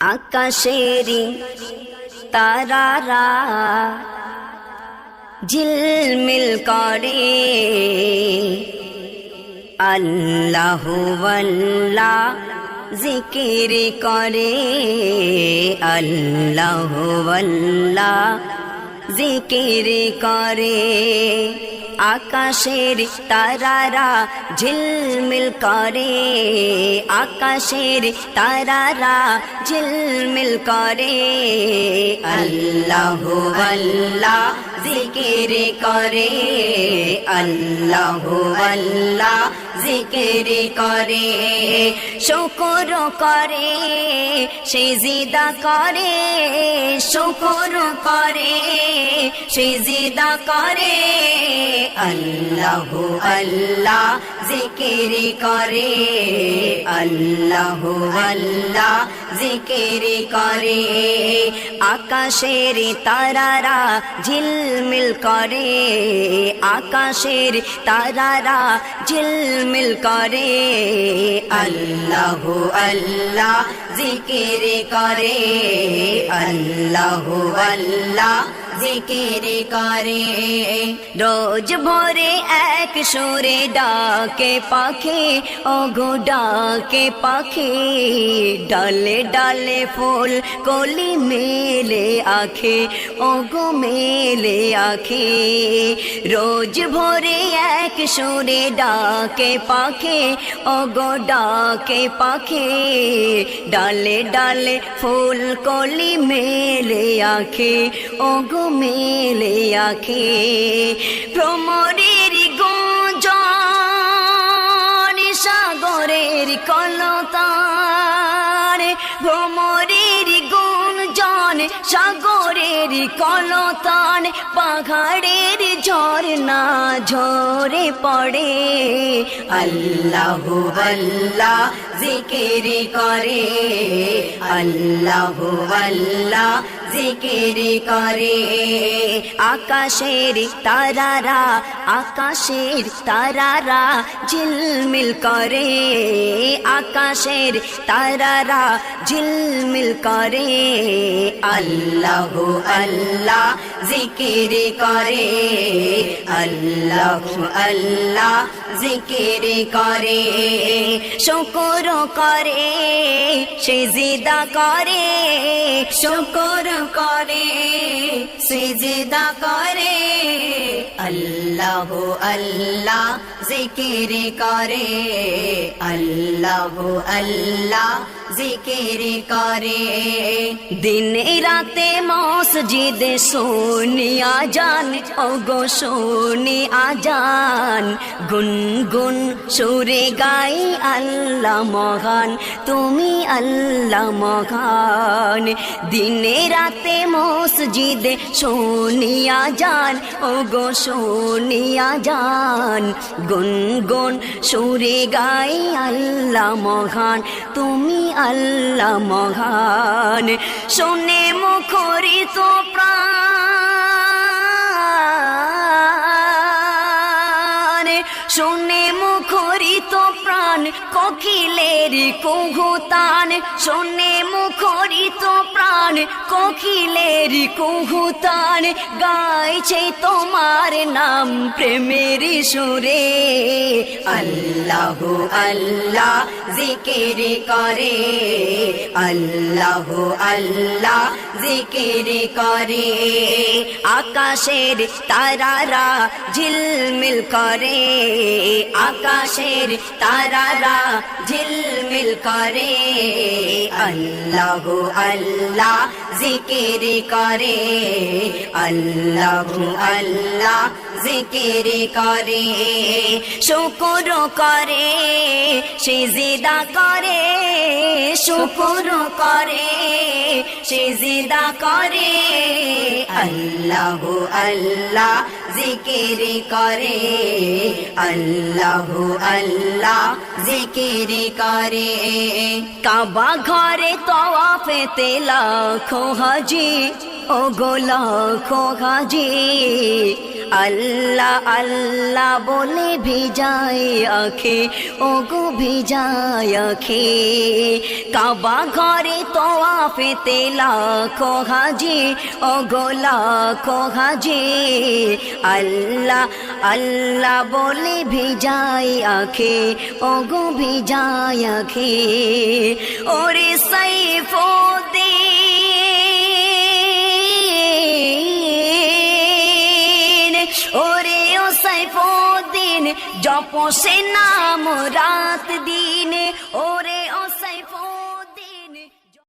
আকাশেরি তারারা ঝিলমিল করে। আল্লাহ আল্লাহ জিকির করে। আল্লাহ আল্লাহ জিকির করে। আকাশের তারারা ঝিলমিল করে। আকাশের তারারা ঝিলমিল করে। আল্লাহ আল্লাহ জিকির করে। আল্লাহ আল্লাহ জিকির করে, শুকর করে, সে জিদা করে, শুকর করে, সে জিদা করে। আল্লাহ আল্লাহ জিকির করে, আল্লাহ আল্লাহ জিকির করে। আকাশের তারারা ঝিলমিল করে, আকাশের তারারা ঝিলমিল করে আল্লাহ আল্লাহ জিকির করে আল্লাহ আল্লাহ জিকির করে রোজ ভোরে এক সুরে ডাকে পাখি ওগো ডাকে পাখি ডালে ডালে ফুল কলি মেলে আখে, ওগো মেলে আখে। রোজ ভোরে এক সুরে ডাকে পাখে, ওগো ডাকে পাখে। ডালে ডালে ফুল কলি মেলে আখে, ওগো মেলে আখে। ভ্রমরের সাগরের কলতান পাহাড়ের ঝর্ণা ঝরে পড়ে। আল্লাহ আল্লাহ জিকির করে আল্লাহ আল্লাহ জিকির করে। আকাশের তারারা আকাশের তারারা ঝিলমিল করে। আকাশের তারারা ঝিলমিল করে। আল্লাহ আল্লাহ জিকির করে। আল্লাহ আল্লাহ জিকির করে। শুকর করে সে জিদা করে। শুকর করে সিজদা করে। আল্লাহ আল্লাহ জিকির করে। আল্লাহ আল্লাহ জিকির করে। দিনে রাতে মসজিদে সোনিয়া জান ওগো সোনি আজান গুনগুন সুরে গাই আল্লাহ মহান। তুমি আল্লাহ মহান। দিনে রাতে মসজিদে সোনিয়া জান ওগো সোনিয়া জান গুনগুন সুরে গাই আল্লাহ মহান। তুমি আল্লাহ মহান। শুনে মুখরিত প্রাণ। শুনে মুখরিত প্রাণ কোকিলের কুহুতান। শুনে মুখরিত প্রাণ কোকিলের কুহুতান গাইছে তোমার নাম প্রেমের সুরে। আল্লাহ আল্লাহ জিকির করে, আল্লাহ আল্লাহ জিকির করে। আকাশের তারারা ঝিলমিল করে, আকাশের তারারা ঝিলমিল করে। আল্লাহ আল্লাহ জিকির করে। আল্লাহ আল্লাহ জিকির করে। শুকুর করে সে জিদা করে, শুকুর করে সে জিদা করে। আল্লাহ আল্লাহ জিকির করে। আল্লাহ আল্লাহ জিকির করে। কাবা ঘরে তওয়াফেতে লাখো হাজি ও গো লাখো আল্লাহ আল্লাহ বলে ভিজায় আখে ও গো ভিজায় আখে। কাবা ঘরে তোয়া ফেতে লাখো হাজি ও গো লাখো হাজি। আল্লাহ আল্লাহ বলে ভিজায় আখে ও গো ভিজায় আখে। ওরে সাইফুদ্দিন ও সাইফুদ্দিন জপ সে নাম রাত দিন। ওরে ও সাইফুদ্দিন